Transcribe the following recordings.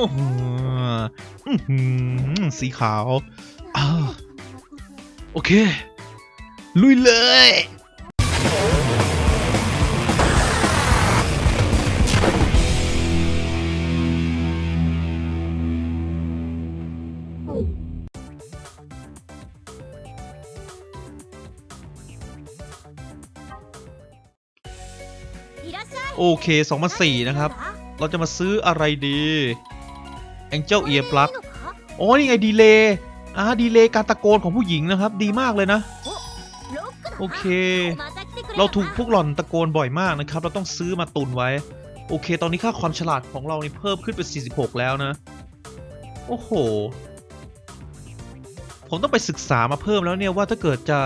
อ้โหอื้อหือสีขาวอ่าโอเค ลุยเลยโอเค2004นะครับ เราจะมาซื้ออะไรดี Angel Ear Plug อ๋อนี่ไงดีเลย์อ่าดีเลย์การตะโกนของผู้หญิงนะครับ ดีมากเลยนะ โอเค เราถูกพวกหล่อนตะโกนบ่อยมากนะครับ เราต้องซื้อมาตุนไว้ โอเค ตอนนี้ค่าความฉลาดของเรานี่เพิ่มขึ้นเป็น 46 แล้วนะ โอ้โห ผมต้องไปศึกษามาเพิ่มแล้วเนี่ยว่าถ้าเกิดจะ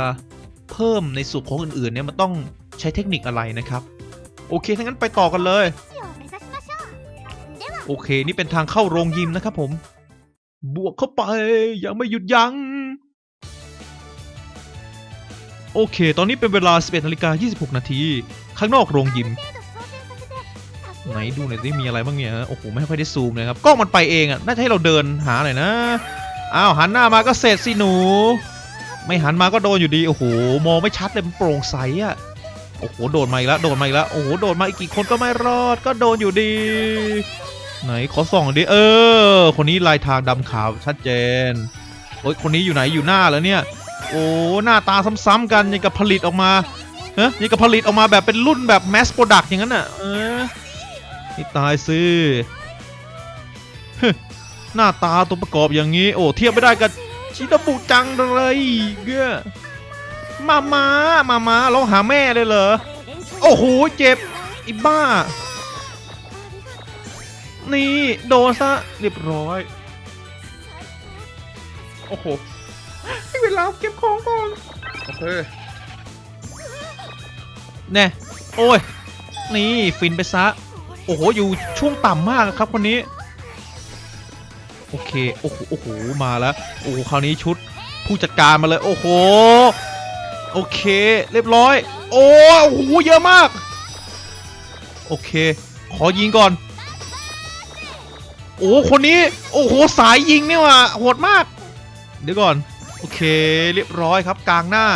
เพิ่มในส่วนของอื่นๆเนี่ยมันต้องใช้เทคนิคอะไรนะครับ โอเคถ้างั้นไปต่อกันเลย โอเค นี่เป็นทางเข้าโรงยิมนะครับผม บวกเข้าไปยังไม่หยุดยัง้งโอเค ตอนนี้เป็นเวลา 11นาฬิกา26 นาที ข้างนอกโรงยิม ไหนดูหน่อยสิมีอะไรบ้างเนี่ย โอ้โห ไม่ค่อยได้ซูมเลยครับ กล้องมันไปเองอะน่าจะให้เราเดินหาหน่อยนะ อ้าว หันหน้ามาก็เสร็จสิหนู ไม่หันมาก็โดนอยู่ดี โอ้โห มองไม่ชัดเลยมันโปร่งใสอะโอ้โห โดนมาอีกแล้ว โดนมาอีกแล้ว โอ้โห โดนมาอีกกี่คนก็ไม่รอด ก็โดนอยู่ดี ไหนขอส่องดิเออ คนนี้ลายทางดำขาวชัดเจนโอ้ยคนนี้อยู่ไหนอยู่หน้าแล้วเนี่ย โอ้หน้าตาซ้ำๆกันยังกับผลิตออกมาเฮ้ยยังกับผลิตออกมาแบบเป็นรุ่นแบบแมสโปรดักต์อย่างนั้นน่ะเออนี่ตายสิฮึหน้าตาตัวประกอบอย่างนี้ โอ้เทียบไม่ได้กับชิดาบุจังเลยเก้อมามามามาเราหาแม่เลยเหรอโอ้โหเจ็บอีบ้า นี่โดนซะเรียบร้อย โอ้โหให้เวลาเก็บของก่อน โอเค แน่ โอ้ย นี่ฟินไปซะ โอ้โห อยู่ช่วงต่ำมากครับคนนี้ โอเค โอ้โห โอ้โห มาแล้ว โอ้โห คราวนี้ชุดผู้จัดการมาเลย โอ้โห โอเค เรียบร้อย โอ้โห เยอะมาก โอเค ขอยิงก่อน อ้คนนี้ โอ้โห สายยิงนี่ว่ะโหดมาก เดี๋ยวก่อน โอเค เรียบร้อยครับ กลางหน้า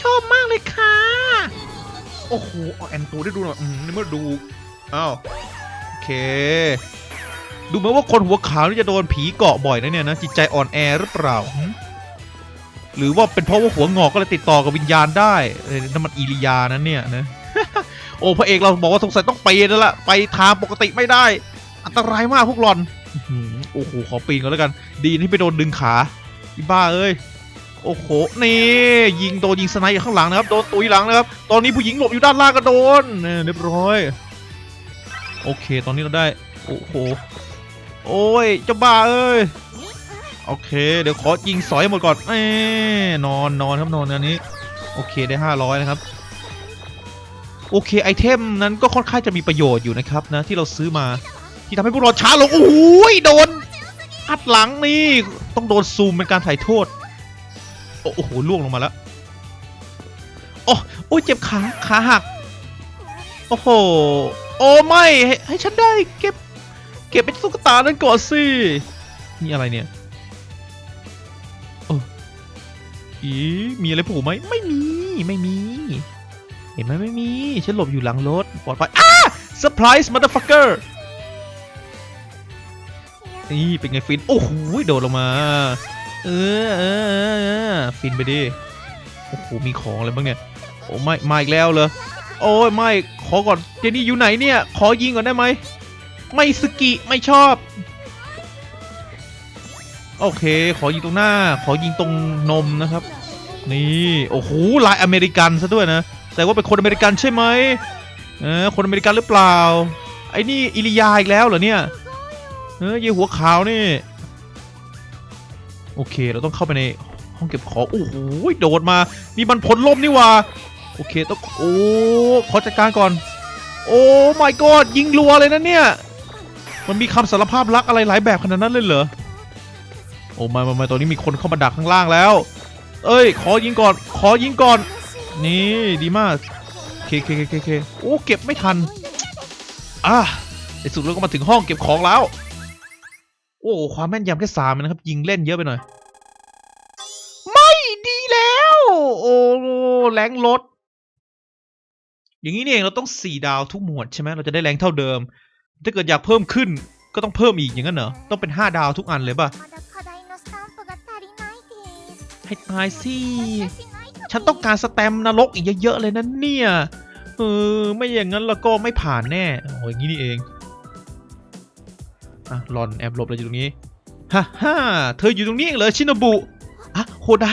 ชอบมากเลยค่ะ โอ้โหเอาแอนตูได้ดูหน่อยอืมนี่เมื่อดู อ้าว โอเค ดูเหมือนว่าคนหัวขาวนี่จะโดนผีเกาะบ่อยนะเนี่ยนะ จิตใจอ่อนแอหรือเปล่า หรือว่าเป็นเพราะว่าหัวงอกก็เลยติดต่อกับวิญญาณได้เอ้ยนั่นมันอีลิยานั้นเนี่ยนะ โอ้พระเอกเราบอกว่าสงสัยต้องไปนั่นแหละไปทางปกติไม่ได้ อันตรายมากพวกหลอนโอ้โหขอปีนก่อนแล้วกัน ดีที่ไปโดนดึงขาอีบ้าเอ้ยโอ้โห นี่ยิงโดนยิงสไนด์อยู่ข้างหลังนะครับ โดนตุยหลังนะครับ ตอนนี้ผู้หญิงหลบอยู่ด้านล่างก็โดนเนี่ยเรียบร้อย โอเค ตอนนี้เราได้ โอ้โห โอ้ยเจ้าบ้าเอ้ย โอเค เดี๋ยวขอยิงสอยหมดก่อนเอ้นอนนอนครับนอนอันนี้ โอเคได้ 500 นะครับ โอเคไอเทมนั้นก็ค่อนข้างจะมีประโยชน์อยู่นะครับนะที่เราซื้อมา ที่ทำให้พวกเราช้าลงโอ้โหโดนอัดหลังนี่ต้องโดนซูมเป็นการถ่ายโทษ โอ้โหล่วงลงมาแล้วโอ้โอ้ยเจ็บขาขาหัก โอ้โหโอ้ไม่ให้ให้ฉันได้เก็บ เก็บเป็นตุ๊กตานั้นก่อนสินี่อะไรเนี่ยโอ้อีมีอะไรผล่ไหมไม่มีไม่มี เห็นไหมไม่มี ฉันหลบอยู่หลังรถปลอดภัยอ้าเซอร์ไพรส์มัตเตอร์ฟักเกอร์ นี่เป็นไงฟิน โอ้โหโดดลงมา เออเออฟินไปดิ โอ้โห มีของอะไรบ้างเนี่ย โอ้ไม่มาอีกแล้วเหรอ โอ้ยไม่ ขอก่อน เจนี่อยู่ไหนเนี่ย ขอยิงก่อนได้ไหม ไม่สกิ ไม่ชอบ โอเค ขอยิงตรงหน้า ขอยิงตรงนมนะครับ นี่ โอ้โห ลายอเมริกันซะด้วยนะ แต่ว่าเป็นคนอเมริกันใช่ไหมเออคนอเมริกันหรือเปล่า ไอ้นี่อิริยาอีกแล้วเหรอเนี่ย เออเยี่หัวขาวนี่ โอเค เราต้องเข้าไปในห้องเก็บของ โอ้โห โดดมา นี่มันผลลมนี่ว่า โอเค ต้อง โอ้ ขอจัดการก่อน โอ้ my god ยิงรัวเลยนะเนี่ย มันมีคำสารภาพรักอะไรหลายแบบขนาดนั้นเลยเหรอ โอ้ไม่ไม่ไม่ตอนนี้มีคนเข้ามาดักข้างล่างแล้ว เอ้ย ขอยิงก่อน ขอยิงก่อน นี่ดีมากเคเคเคเคโอ้ เก็บไม่ทัน อะในสุดเราก็มาถึงห้องเก็บของแล้ว โอ้ความแม่นยำแค่สามนะครับ ยิงเล่นเยอะไปหน่อย ไม่ดีแล้ว โอ้แรงลด อย่างนี้นี่เองเราต้องสี่ดาวทุกหมวดใช่ไหมเราจะได้แรงเท่าเดิม ถ้าเกิดอยากเพิ่มขึ้นก็ต้องเพิ่มอีกอย่างนั้นเหรอ ต้องเป็นห้าดาวทุกอันเลยป่ะ ให้ตายสิ ฉันต้องการสแตมนรกอีกเยอะๆเลยนะเนี่ย เออ ไม่อย่างนั้นแล้วก็ไม่ผ่านแน่ โอ้ยงนี้นี่เอง อะหลอนแอบหลบเลยอยู่ตรงนี้ฮ่าฮ่าเธออยู่ตรงนี้เองเหรอชินบุอะโฮได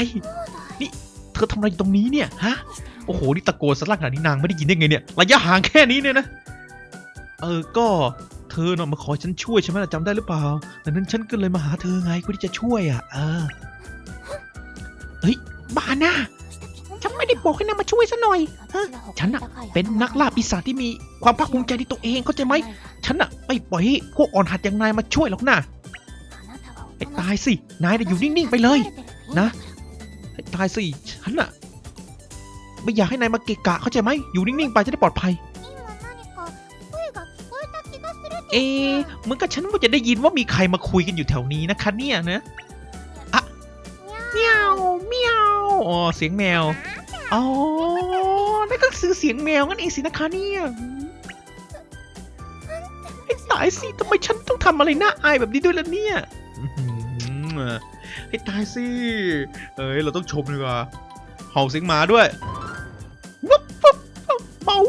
นี่เธอทำอะไรอยู่ตรงนี้เนี่ยฮะโอ้โหนี่ตะโกนสลั่นขนาดนี้นางไม่ได้ยินได้ไงเนี่ยระยะห่างแค่นี้เนี่ยนะเออก็เธอเนาะมาขอฉันช่วยใช่ไหมล่ะจำได้หรือเปล่าดังนั้นฉันก็เลยมาหาเธอไงเพื่อที่จะช่วยอะเออเฮ้ยบาน่า ฉันไม่ได้บอกให้นางมาช่วยซะหน่อยฉันน่ะเป็นนักล่าปีศาจที่มีความภาคภูมิใจในตัวเองเข้าใจไหมฉันน่ะไม่ปล่อยให้พวกอ่อนหัดอย่างนายมาช่วยหรอกนะไอ้ตายสินายจะอยู่นิ่งๆไปเลย นะไอ้ตายสิฉันน่ะไม่อยากให้นายมาเกะกะเข้าใจไหมอยู่นิ่งๆไปจะได้ปลอดภัยเอ๋เหมือนกับฉันว่าจะได้ยินว่ามีใครมาคุยกันอยู่แถวนี้นะคะเนี่ยนะอะเมียวเมียวอ๋อเสียงแมว อ๋อ นั่นก็คือเสียงแมวงั้นเองสินะคะเนี่ยไอ้ตายสิทำไมฉันต้องทำอะไรน่าอายแบบนี้ด้วยล่ะเนี่ยไอ้ตายสิเอ้ย เราต้องชมดีกว่าเห่าเสียงหมาด้วยวุ๊บวุ๊บเป่า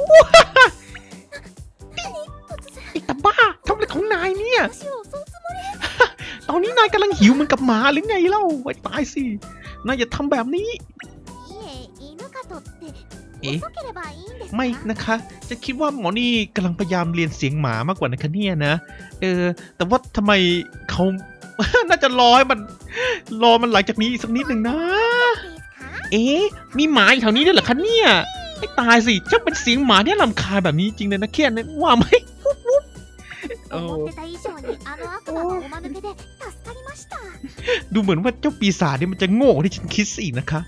ไอ้ตาบ้าทำอะไรของนายเนี่ย ตอนนี้นายกำลังหิวเหมือนกับหมาหรือไงเล่าไอ้ตายสินายอย่าทำแบบนี้๊ะไม่นะคะ จะคิดว่าหมอนี่กำลังพยายามเรียนเสียงหมามากกว่านะคะเนี่ยนะ เออ แต่ว่าทำไมเขา น่าจะรอให้มัน รอมันหลังจากนี้อีกสักนิดหนึ่งนะ เอ๊มีหมาอยู่แถวนี้ด้วยเหรอคะเนี่ยไม่ตายสิจะเป็นเสียงหมาที่ลำคาแบบนี้จริงเลยนะเคียนว่าไหมดูเหมือนว่าเจ้าปีศาจนี่มันจะโง่ที่ฉันคิดสินะคะ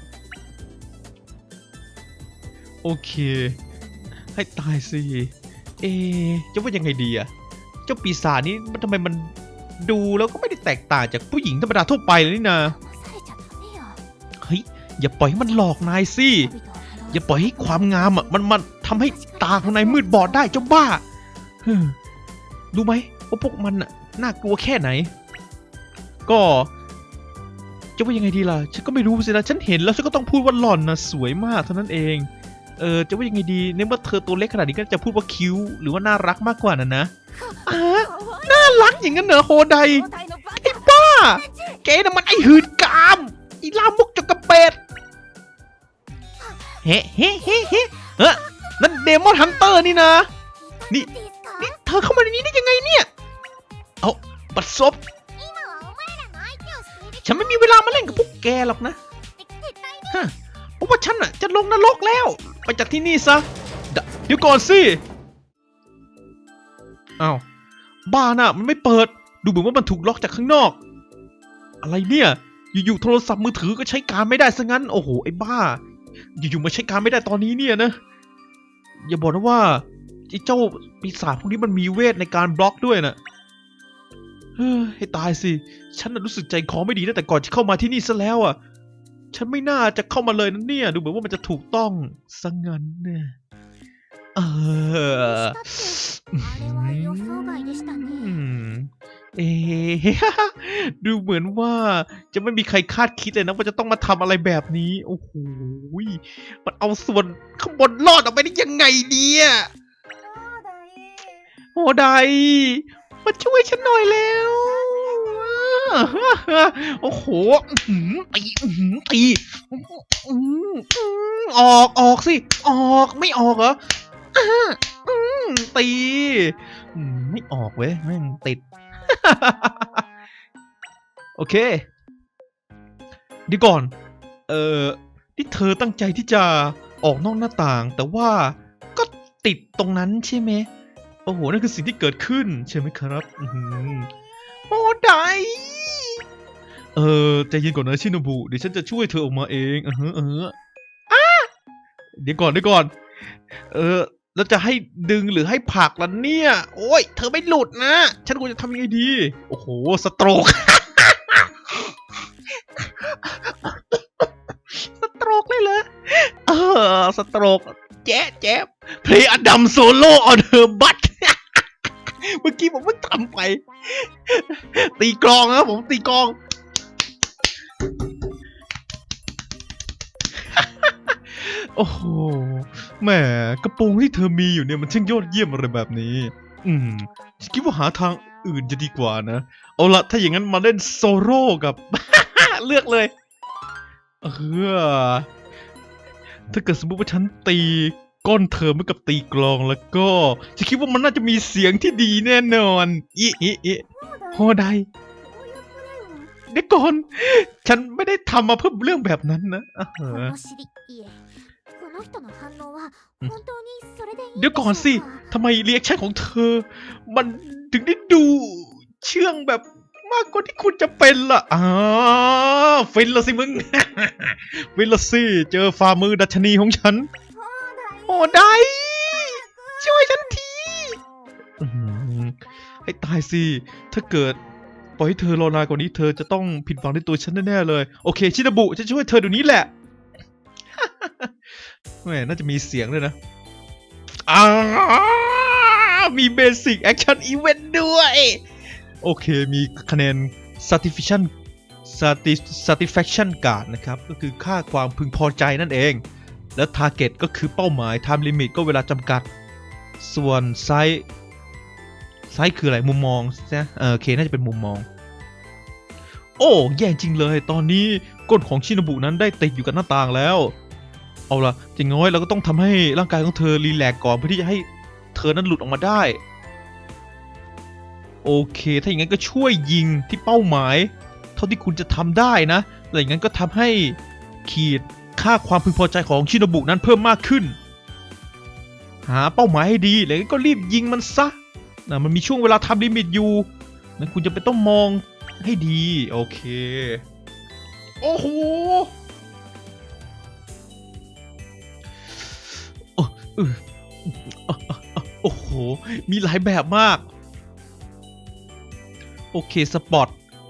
โอเค ให้ตายสิ เอ๊จะว่ายังไงดีอะเจ้าปีศาจนี้มันทำไมมันดูแล้วก็ไม่ได้แตกต่างจากผู้หญิงธรรมดาทั่วไปเลยนี่นะเฮ้ยอย่าปล่อยให้มันหลอกนายสิ อย่าปล่อยให้ความงามอะมันมันทำให้ตาของนายมืดบอดได้เจ้าบ้าดูไหมว่าพวกมันน่ากลัวแค่ไหน ก็จะว่ายังไงดีล่ะ ฉันก็ไม่รู้สินะ ฉันเห็นแล้วฉันก็ต้องพูดว่าหล่อนนะสวยมากเท่านั้นเอง เออจะว่ายังไงดีเนื่องว่าเธอตัวเล็กขนาดนี้ก็จะพูดว่าคิ้วหรือว่าน่ารักมากกว่านะนะน่ารักอย่างนั้นเหรอโฮดไดไอ้บ้าเกน่ะมันไอหืดกามอีลามุกจกกระเป็ดเฮ้เฮ้เฮ้เฮ้เอ้นั่นเดมอนฮันเตอร์นี่นะ นี่นี่เธอเข้ามาในนี้ได้ยังไงเนี่ย เอาปัดซบฉันไม่มีเวลามาเล่นกับพวกแกหรอกนะเพราะว่าฉันอะจะลงนรกแล้ว ไปจากที่นี่ซะ เดี๋ยวก่อนสิอ้าวบ้านน่ะมันไม่เปิด ดูเหมือนว่ามันถูกล็อกจากข้างนอก อะไรเนี่ย อยู่ๆโทรศัพท์มือถือก็ใช้การไม่ได้ซะงั้น โอ้โห ไอ้บ้า อยู่ๆมาใช้การไม่ได้ตอนนี้เนี่ยนะ อย่าบอกนะว่าไอ้เจ้าปีศาจพวกนี้มันมีเวทในการบล็อกด้วยนะเฮ้ยให้ตายสิ ฉันน่ะรู้สึกใจคอไม่ดีตั้งแต่ก่อนจะเข้ามาที่นี่ซะแล้วอะ ฉันไม่น่าจะเข้ามาเลยนะเนี่ย ดูเหมือนว่ามันจะถูกต้องซะงั้นเนี่ยเออเอ๊ะ ดูเหมือนว่าจะไม่มีใครคาดคิดเลยนะว่าจะต้องมาทำอะไรแบบนี้ โอ้โหมันเอาส่วนข้างบนรอดออกไปได้ยังไงเนี่ยโอ้ไดมาช่วยฉันหน่อยแล้ว โอ้โหตีออหือตีออกออกสิ ออกไม่ออกเหรอตี ไม่ออกเว้ยแม่งติด โอเคดีก่อน เออที่เธอตั้งใจที่จะออกนอกหน้าต่าง แต่ว่าก็ติดตรงนั้นใช่ไหมโอ้โหนั่นคือสิ่งที่เกิดขึ้น ใช่ไหมครับโอ้ได เออใจเย็นก่อนนะชินบุเดี๋ยวฉันจะช่วยเธอออกมาเองเออเอออะเดี๋ยวก่อนเดี๋ยวก่อน เออ แล้วจะให้ดึงหรือให้ผลักล่ะเนี่ย โอ้ยเธอไม่หลุดนะ ฉันควรจะทำยังไงดี โอ้โห สโตรก สโตรกเลยเหรอ เออ สโตรก แจ๊ะแจ๊บเพลย์อดัมโซโล่ออนเฮอร์บัตเมื่อกี้ผมเพิ่งทำไป ตีกลองนะผมตีกลอง โอ้โหแหมกระโปรงที่เธอมีอยู่เนี่ยมันช่างยอดเยี่ยมอะไรแบบนี้ อืมคิดว่าหาทางอื่นจะดีกว่านะ เอาละถ้าอย่างนั้นมาเล่นโซโล่กับ เลือกเลย เออถ้าเกิดสมมติว่าฉันตีก้อนเธอเมื่อกับตีกลองแล้วก็จะคิดว่ามันน่าจะมีเสียงที่ดีแน่นอนอีอีอีโฮไดเดี๋ยวก่อน ฉันไม่ได้ทำมาเพื่อเรื่องแบบนั้นนะเออ の尻いえこの人の反応はうん本当にそれでいいん เดี๋ยว でしょ ก่อน う สิ か ทำไมเรียกชั่นของเธอ มันถึงได้ดูเชื่องแบบมากกว่าที่คุณจะเป็นล่ะอ่าฟินละสิมึง ฟินละสิ เจอฝ่ามือดัชนีของฉัน โอ้ได้ ช่วยฉันทีอื้อหือให้ตายสิ ถ้าเกิด ปล่อยให้เธอรอนานกว่านี้เธอจะต้องผิดหวังในตัวฉันแน่ๆเลย โอเค ชินาบุจะช่วยเธอเดี๋ยวนี้แหละ แหมน่าจะมีเสียงด้วยนะอ่ามีเบสิกแอคชั่นอีเวนต์ด้วย โอเค มีคะแนน satisfaction satisfaction card นะครับ ก็คือค่าความพึงพอใจนั่นเอง แล้ว target ก็คือเป้าหมาย time limit ก็เวลาจำกัด ส่วนไซส์ไซส์คืออะไร มุมมองนะเออโอเค น่าจะเป็นมุมมอง โอ้ แย่จริงเลย ตอนนี้ก้นของชินบุนั้นได้ติดอยู่กับหน้าต่างแล้ว เอาละอย่างน้อยเราก็ต้องทำให้ร่างกายของเธอรีแลกซ์ก่อนเพื่อที่จะให้เธอนั้นหลุดออกมาได้ โอเค ถ้าอย่างนั้นก็ช่วยยิงที่เป้าหมาย เท่าที่คุณจะทำได้นะแล้วอย่างนั้นก็ทำให้ขีดค่าความพึงพอใจของชินบุนั้นเพิ่มมากขึ้น หาเป้าหมายให้ดีแล้วก็รีบยิงมันซะนะมันมีช่วงเวลาทำลิมิตอยู่นะคุณจะไปต้องมองให้ดี โอเค โอ้โห โอ้โห มีหลายแบบมาก โอเค สปอต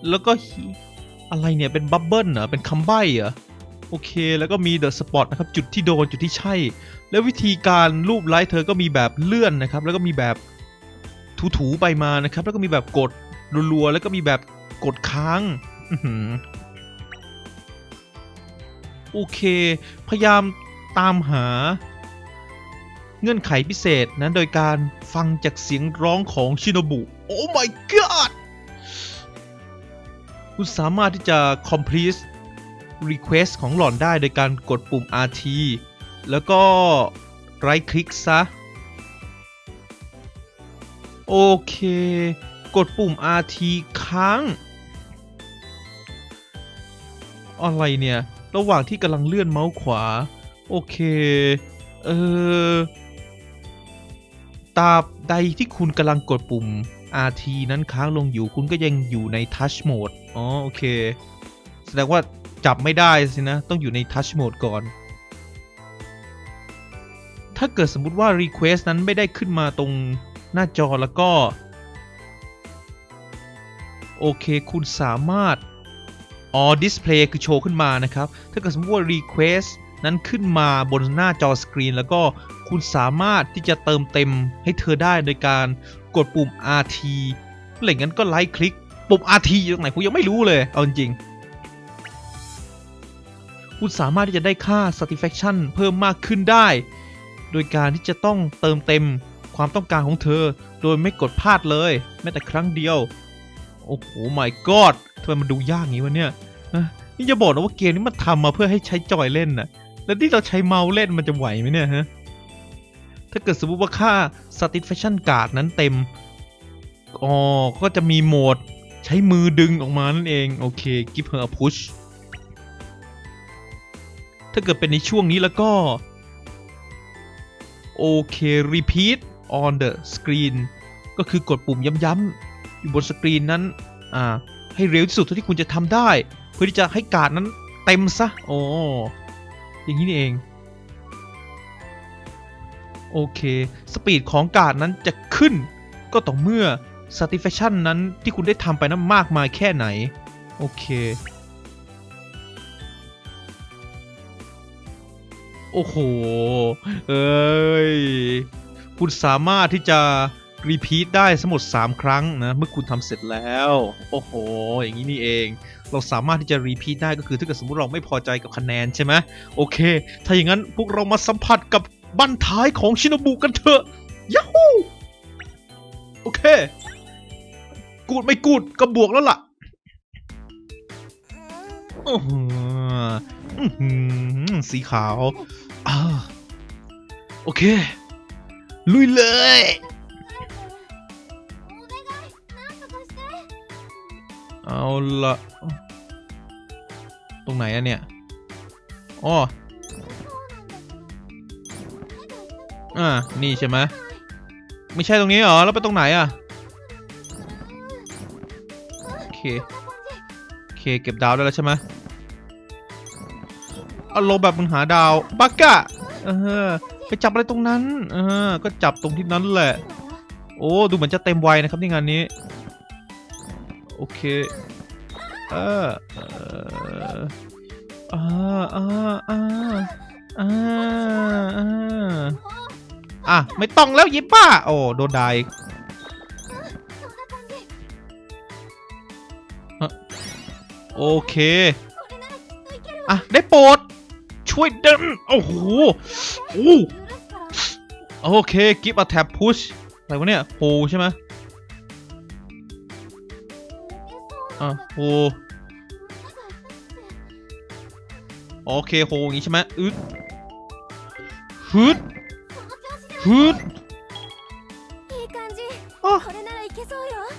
แล้วก็ อะไรเนี่ย เป็นบับเบิลเหรอ เป็นคำใบ้เหรอ โอเค แล้วก็มีเดอะสปอตนะครับ จุดที่โดน จุดที่ใช่ แล้ววิธีการรูปไลท์เธอก็มีแบบเลื่อนนะครับ แล้วก็มีแบบถูๆไปมานะครับ แล้วก็มีแบบกดรัวๆ แล้วก็มีแบบกดค้างโอเค พยายามตามหา เงื่อนไขพิเศษนั้นโดยการฟังจากเสียงร้องของชินบุ โอ้ my god คุณสามารถที่จะ complete request ของหล่อนได้โดยการกดปุ่ม RT แล้วก็ right click ซะ โอเค กดปุ่ม RT ค้าง อะไรเนี่ย ระหว่างที่กำลังเลื่อนเมาส์ขวา โอเค เออ ตราบใดที่คุณกำลังกดปุ่ม RT นั้นค้างลงอยู่คุณก็ยังอยู่ใน Touch Mode อ๋อโอเค แสดงว่าจับไม่ได้สินะ ต้องอยู่ใน Touch Mode ก่อน ถ้าเกิดสมมุติว่า Request นั้นไม่ได้ขึ้นมาตรงหน้าจอแล้วก็ โอเคคุณสามารถอ๋อ Display คือโชว์ขึ้นมานะครับ ถ้าเกิดสมมติว่า Request นั้นขึ้นมาบนหน้าจอสกรีนแล้วก็ คุณสามารถที่จะเติมเต็มให้เธอได้โดยการกดปุ่ม RT อะไรงั้นก็ไลค์คลิก ปุ่ม RT อยู่ตรงไหนผมยังไม่รู้เลย เอาจริงๆคุณสามารถที่จะได้ค่า satisfaction เพิ่มมากขึ้นได้ โดยการที่จะต้องเติมเต็มความต้องการของเธอ โดยไม่กดพลาดเลย แม้แต่ครั้งเดียว โอ้โห my god ทำไมมันดูยากงี้วะเนี่ยนี่จะบอกนะว่าเกมนี้มันทำมาเพื่อให้ใช้จอยเล่นน่ะแล้วที่เราใช้เมาส์เล่นมันจะไหวไหมเนี่ยฮะ ถ้าเกิดสมมติว่าค่า satisfaction card นั้นเต็ม อ๋อ ก็จะมีโหมดใช้มือดึงออกมานั่นเอง โอเค give her a push ถ้าเกิดเป็นในช่วงนี้แล้วก็ โอเค repeat on the screen ก็คือกดปุ่มย้ำๆอยู่บนสกรีนนั้น อ่า ให้เร็วที่สุดเท่าที่คุณจะทำได้ เพื่อที่จะให้การ์ดนั้นเต็มซะ โอ้อย่างนี้นี่เอง โอเค สปีดของการ์ดนั้นจะขึ้น ก็ต่อเมื่อ satisfaction นั้นที่คุณได้ทำไปนั้นมากมายแค่ไหน โอเค โอ้โห เอ้ย คุณสามารถที่จะรีพีทได้สมมด 3 ครั้งนะ เมื่อคุณทำเสร็จแล้ว โอ้โห อย่างนี้นี่เอง เราสามารถที่จะรีพีทได้ก็คือถ้าเกิดสมมติเราไม่พอใจกับคะแนนใช่ไหมโอเค ถ้าอย่างนั้นพวกเรามาสัมผัสกับ บั้นท้ายของชินบุกันเถอะยาฮูโอเค กูดไม่กูดก็บวกแล้วล่ะสีขาวอโอเค ลุยเลย เอาละตรงไหนอะเนี่ยอ๋อ อ่า นี่ใช่ไหมไม่ใช่ตรงนี้เหรอ แล้วไปตรงไหนอะ โอเค โอเค เก็บดาวได้แล้วใช่ไหมอารมณ์แบบมึงหาดาวบักกะเออ ไปจับอะไรตรงนั้น เออ ก็จับตรงที่นั้นแหละ โอ้ ดูเหมือนจะเต็มวัยนะครับที่งานนี้ โอเค เออเอออ่าอ่าอ่าอ่า อะ ไม่ต้องแล้วยิบป้า โอ้ โดนดายโอเค อะ ได้โปรด ช่วยเดินโอ้โหโอ้โอเคกิบต์อะแทบพุชอะไรวะเนี่ยโูใช่ไหมอะโูโอเคโหอย่างงี้ใช่ไหมอึดฮึด ฮึด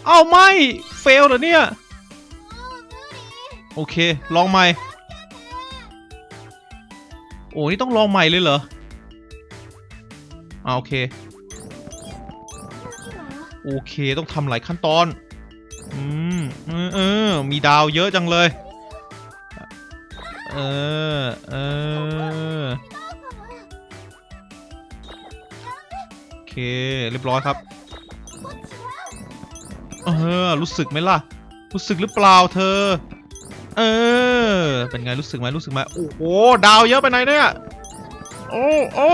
เอ้าไม่ เฟลเหรอเนี่ย โอเค ลองใหม่ โอ้นี่ต้องลองใหม่เลยเหรออ่าโอเค โอเค ต้องทำหลายขั้นตอน อืมเออเออมีดาวเยอะจังเลย เออ เออ เรียบร้อยครับ เออ รู้สึกไหมล่ะ รู้สึกหรือเปล่าเธอ เออ เป็นไงรู้สึกไหมรู้สึกไหมโอ้โห ดาวเยอะไปไหนเนี่ย โอ้โอ้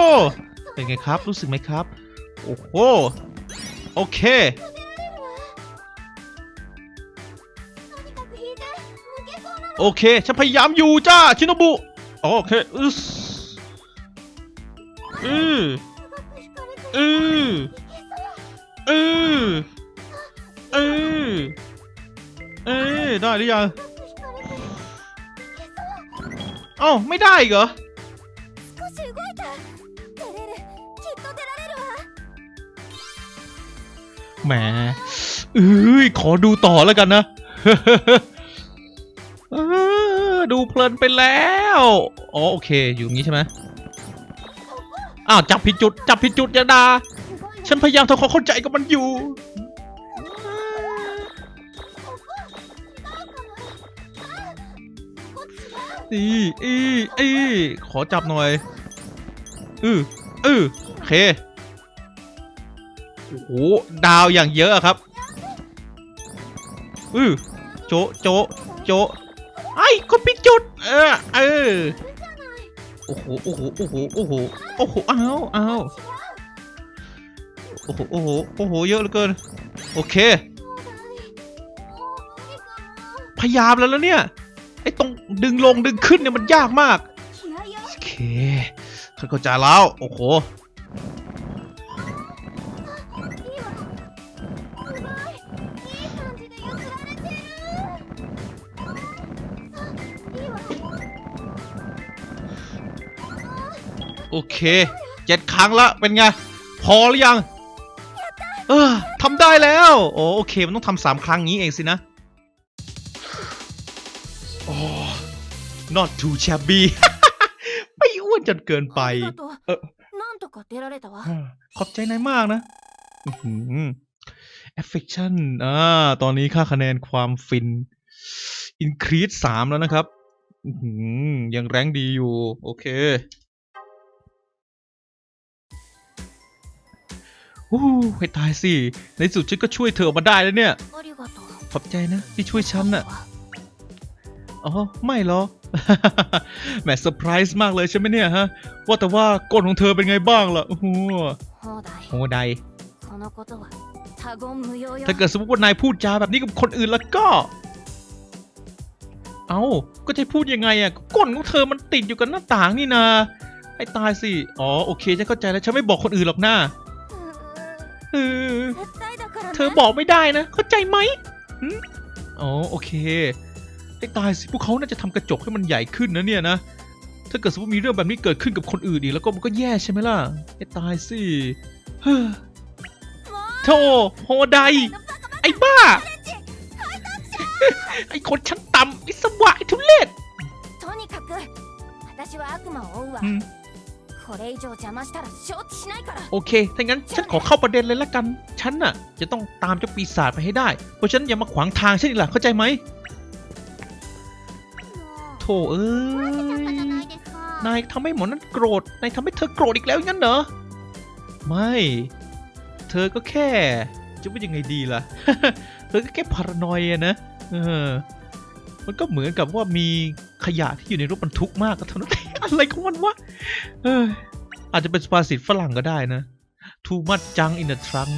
เป็นไงครับ รู้สึกไหมครับ โอ้โห โอเค โอเค ฉันพยายามอยู่จ้า ชินโนบุ โอเค อืออือ อืม อืม อืม เอ้ยได้หรือยังเอ้าไม่ได้เหรอแหมเอ้ยขอดูต่อแล้วกันนะดูเพลินไปแล้ว อ๋อ โอเค อยู่งี้ใช่ไหม อ้าวจับผิดจุดจับผิดจุดยาดา ฉันพยายามทำความเข้าใจกับมันอยู่ อีอีอีขอจับหน่อย อืออือโอเค โอ้ดาวอย่างเยอะครับ อือโจโจโจไอ้ก็ผิดจุด เออ เออ โอ้โหโอ้โหโอ้โหโอ้โหโอ้โหอ้าวอ้าวโอ้โหโอ้โหโอ้โหเยอะเหลือเกิน โอเค พยายามแล้วแล้วเนี่ยไอ้ตรงดึงลงดึงขึ้นเนี่ยมันยากมาก โอเคเข้าใจแล้ว โอ้โห โอเคเจ็ดครั้งละเป็นไง พอหรือยัง เออทำได้แล้วโอโอเค มันต้องทำสามครั้งนี้เองสินะโอ้ not too shabby ไม่อ้วนจนเกินไปขอบใจนายมากนะ affection อ่า ตอนนี้ค่าคะแนนความฟิน increase มแล้วนะครับ ยังแรงดีอยู่ โอเค อู้ให้ตายสิ ในสุดฉันก็ช่วยเธอมาได้แล้วเนี่ย ขอบใจนะ ที่ช่วยฉันน่ะ อ๋อ ไม่หรอ แหมเซอร์ไพรส์มากเลยใช่ไหมเนี่ยฮะ ว่าแต่ว่าก้นของเธอเป็นไงบ้างล่ะ โอ้โหโหไดถ้าเกิดสมมติว่านายพูดจาแบบนี้กับคนอื่นแล้วก็ เอาก็จะพูดยังไงอะ ก้นของเธอมันติดอยู่กับหน้าต่างนี่นา ให้ตายสิ อ๋อ โอเคจะเข้าใจแล้ว ฉันไม่บอกคนอื่นหรอกนะ้า เธอบอกไม่ได้นะ เข้าใจไหมอ๋อโอเคไอ้ตายสิพวกเขาน่าจะทำกระจกให้มันใหญ่ขึ้นนะเนี่ยนะถ้าเกิดสมมติมีเรื่องแบบนี้เกิดขึ้นกับคนอื่นอีกแล้วก็มันก็แย่ใช่ไหมล่ะไอ้ตายสิโธ่โฮไดไอ้บ้า ไอ้คนชั้นต่ำไอ้สวะไอ้ทุเรศ これ以上邪魔したら承知しないから โอเค ถ้างั้นฉันขอเข้าประเด็นเลยละกัน ฉันน่ะ จะต้องตามเจ้าปีศาจไปให้ได้ เพราะฉะนั้นอย่ามาขวางทางฉันอีกล่ะ เข้าใจไหมโธ่เอ้ย นายทำให้หมอนั้นโกรธ นายทำให้เธอโกรธอีกแล้วงั้นเหรอ ไม่ เธอก็แค่ จะว่ายังไงดีล่ะ เธอก็แค่พารานอยอะนะ เออ มันก็เหมือนกับว่ามี ขยะที่อยู่ในรถบรรทุกมากก็เท่านั้นอะไรของมันวะเอออาจจะเป็นสุภาษิตฝรั่งก็ได้นะ too much junk in the trunk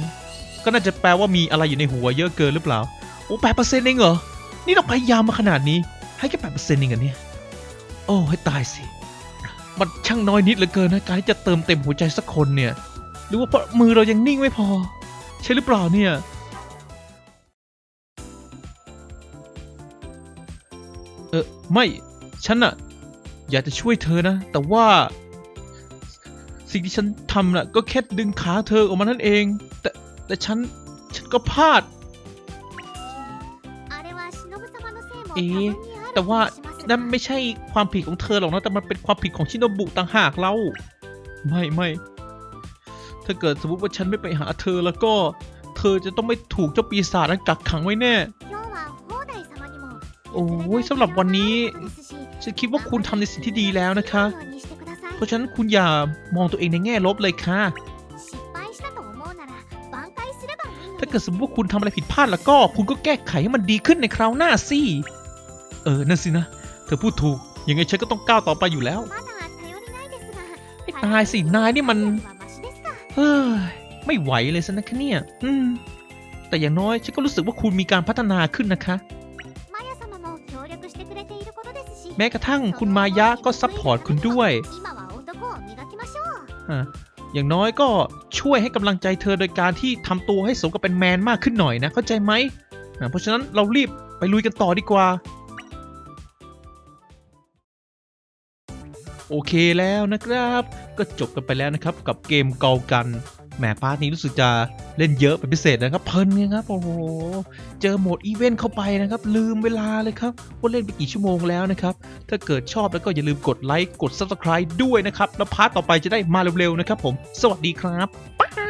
ก็น่าจะแปลว่ามีอะไรอยู่ในหัวเยอะเกินหรือเปล่า โอ้แปดเปอร์เซ็นต์เองเหรอ นี่เราพยายามมาขนาดนี้ ให้แค่แปดเปอร์เซ็นต์เองเหรอเนี่ย โอ้ให้ตายสิ มันช่างน้อยนิดเหลือเกินนะ การที่จะเติมเต็มหัวใจสักคนเนี่ย หรือว่าเพราะมือเรายังนิ่งไม่พอ ใช่หรือเปล่าเนี่ยเออไม่ ฉันอะอยากจะช่วยเธอนะ แต่ว่า สิ่งที่ฉันทำน่ะ ก็แค่ดึงขาเธอออกมานั่นเอง แต่แต่ฉัน ฉันก็พลาด เอ๊ะแต่ว่านั่นไม่ใช่ความผิดของเธอหรอกนะ แต่มันเป็นความผิดของชินโนบุต่างหากเรา ไม่ไม่ถ้าเกิดสมมติว่าฉันไม่ไปหาเธอแล้วก็ เธอจะต้องไม่ถูกเจ้าปีศาจนั้นกักขังไว้แน่ โอ้ยสำหรับวันนี้ ฉันคิดว่าคุณทำในสิ่งที่ดีแล้วนะคะ เพราะฉะนั้นคุณอย่ามองตัวเองในแง่ลบเลยค่ะ ถ้าเกิดสมมติว่าคุณทำอะไรผิดพลาดแล้วก็ คุณก็แก้ไขให้มันดีขึ้นในคราวหน้าสิ เออ นั่นสินะ เธอพูดถูก ยังไงฉันก็ต้องก้าวต่อไปอยู่แล้วไอ้ตายสิ นายนี่มันเฮ้ยไม่ไหวเลยซะนะคะเนี่ย อืม แต่อย่างน้อยฉันก็รู้สึกว่าคุณมีการพัฒนาขึ้นนะคะ แม้กระทั่งคุณมายะก็ซัพพอร์ตคุณด้วยอะอย่างน้อยก็ช่วยให้กำลังใจเธอโดยการที่ทำตัวให้สมกับเป็นแมนมากขึ้นหน่อยนะ เข้าใจไหมอะเพราะฉะนั้นเรารีบไปลุยกันต่อดีกว่า โอเคแล้วนะครับ ก็จบกันไปแล้วนะครับกับเกมเกากัน แหมพาร์ทนี้รู้สึกจะเล่นเยอะเป็นพิเศษนะครับ เพลินไงครับ โอ้โห เจอโหมดอีเวนต์เข้าไปนะครับ ลืมเวลาเลยครับ ว่าเล่นไปกี่ชั่วโมงแล้วนะครับ ถ้าเกิดชอบแล้วก็อย่าลืมกดไลค์ กด Subscribe ด้วยนะครับ แล้วพาร์ทต่อไปจะได้มาเร็วๆนะครับผม สวัสดีครับบ๊า